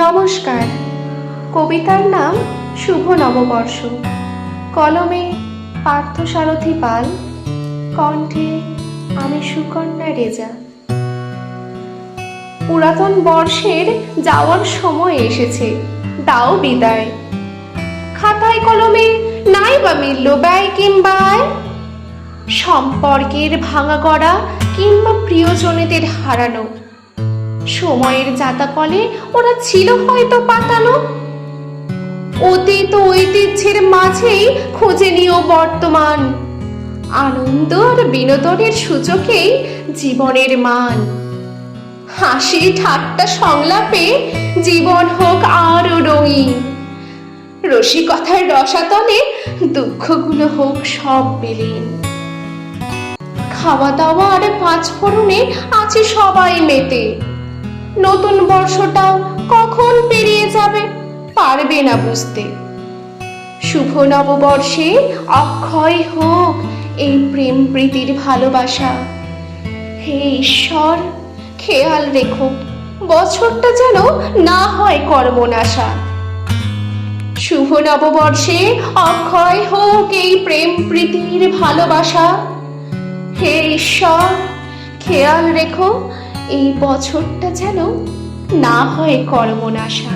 নমস্কার। কবিতার নাম শুভ নববর্ষ। কলমে পার্থসারথী পাল, কণ্ঠে আমি সুকন্যা রেজা। পুরাতন বর্ষের যাওয়ার সময় এসেছে দাও বিদায়। খাতায় কলমে নাই বা মিলল ব্যয় কিংবা। সম্পর্কের ভাঙা করা কিংবা প্রিয়জনেদের হারানো সময়ের জাতাকলে ওরা ছিল হয়তো পাতানো অতীত ঐতিহ্যের মাঝেই খুঁজে নিও বর্তমান। আনন্দ আর বিনোদনের সূচকেই জীবনের মান। হাসি ঠাট্টা সংলাপে জীবন হোক আরও রঙিন। রসিকথার রসাতলে দুঃখগুলো হোক সব বিলীন। খাওয়া দাওয়া আর পাঁচ ফোড়নে আছে সবাই মেতে। নতুন বর্ষটাও কখন পেরিয়ে যাবে পারবে না বুঝতে। শুভ নববর্ষে অক্ষয় হোক এই প্রেম প্রীতির ভালোবাসা। হে ঈশ্বর, খেয়াল রেখো, বছরটা যেন না হয় কর্মনাশা। শুভ নববর্ষে অক্ষয় হোক এই প্রেম প্রীতির ভালোবাসা। হে ঈশ্বর, খেয়াল রেখো এই বছরটা যেন না হয় কর্মনাশা।